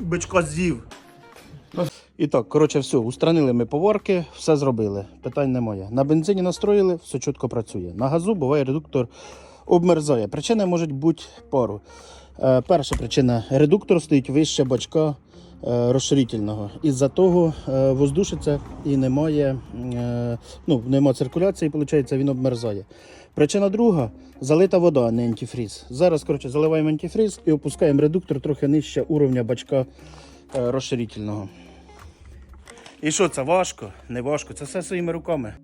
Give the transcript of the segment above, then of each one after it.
бичка з'їв. І так, коротше, все, устранили ми поворки, все зробили. Питань немає. На бензині настроїли, все чітко працює. На газу буває редуктор обмерзає. Причини можуть бути пару. Е, перша причина редуктор стоїть вище бачка е, розширительного. Із-за того е, воздушиться і немає, ну, немає циркуляції, виходить, він обмерзає. Причина друга залита вода, а не антифріз. Зараз, коротше, заливаємо антифріз і опускаємо редуктор трохи нижче уровня бачка е, розширительного. І що це важко? Не важко, це все своїми руками.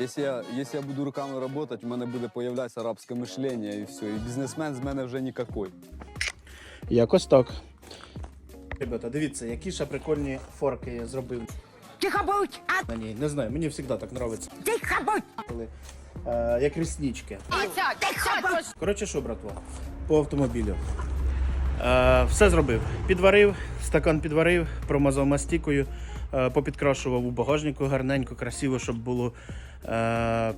Якщо я, якщо я буду руками працювати, в мене буде появлятися арабське мишлення і все. І бізнесмен з мене вже ніякий. Якось так. Ребята, дивіться, які ще прикольні форки я зробив Тихо будь! А на ній. Не знаю, мені завжди так подобається. тихо будь! Коли, е, як реснички. Тихо будь! Коротше, що, братва, по автомобілю. Е, все зробив. Підварив, стакан підварив, промазав мастікою, е, попідкрашував у багажнику гарненько, красиво, щоб було. Е,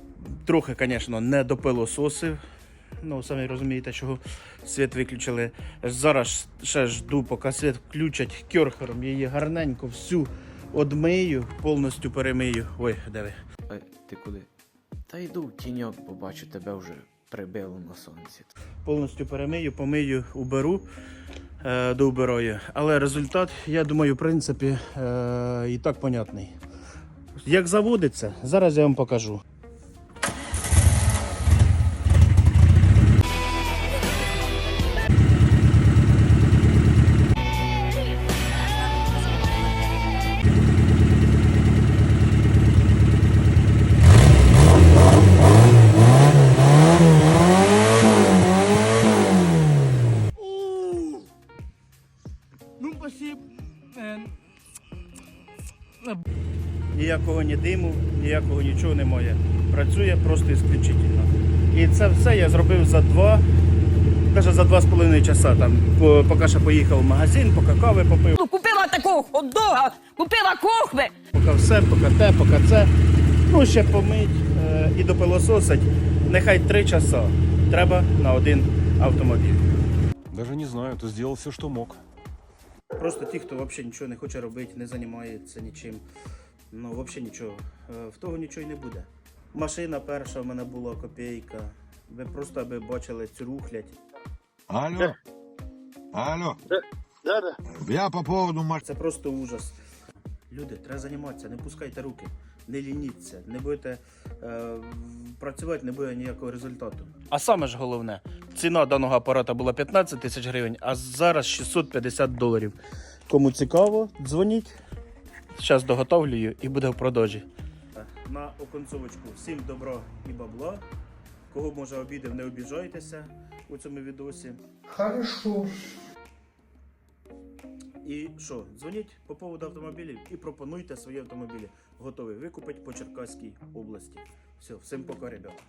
трохи, звісно, не допилососив. Ну, самі розумієте, чого світ виключили. Зараз ще жду, поки світ включать кьорхером. Її гарненько всю одмию, повністю перемию. Ой, де ви? Ой, ти куди? Та йду в тіньок, побачу тебе вже прибило на сонці. повністю перемию, помию, уберу, е, доубираю. Але результат, я думаю, в принципі, е, і так понятний. Як заводиться, зараз я вам покажу. Ніякого ні диму, ніякого нічого немає. Працює просто ісключительно. І це все я зробив за два, навіть за два з половиною часа. Там, поки ще поїхав в магазин, поки кави попив, Ну, Купила такого хот-дога, купила кухви. поки все, поки те, поки це. Ну, ще помить е, і допилососить. Нехай три часа. Треба на один автомобіль. Даже не знаю, ты сделал все, что мог. Просто ті, хто взагалі нічого не хоче робити, не займається нічим. Ну, взагалі нічого. Е, В того нічого й не буде. Машина перша в мене була копійка. Ви просто аби бачили цю рухлять. Алло. Алло. Я по поводу маш... Це просто ужас. Люди, треба займатися, не пускайте руки, не лініться, не будете е, працювати, не буде ніякого результату. А саме ж головне, ціна даного апарата була 15 тисяч гривень, а зараз 650 доларів. Кому цікаво, дзвоніть. Зараз доготовлюю і буде в продажі. На оконцовочку всім добра і бабла. Кого може обідав, не обіжайтеся у цьому відосі. І що, дзвоніть по поводу автомобілів і пропонуйте свої автомобілі. Готові викупити по Черкаській області. Все, всім пока, ребята.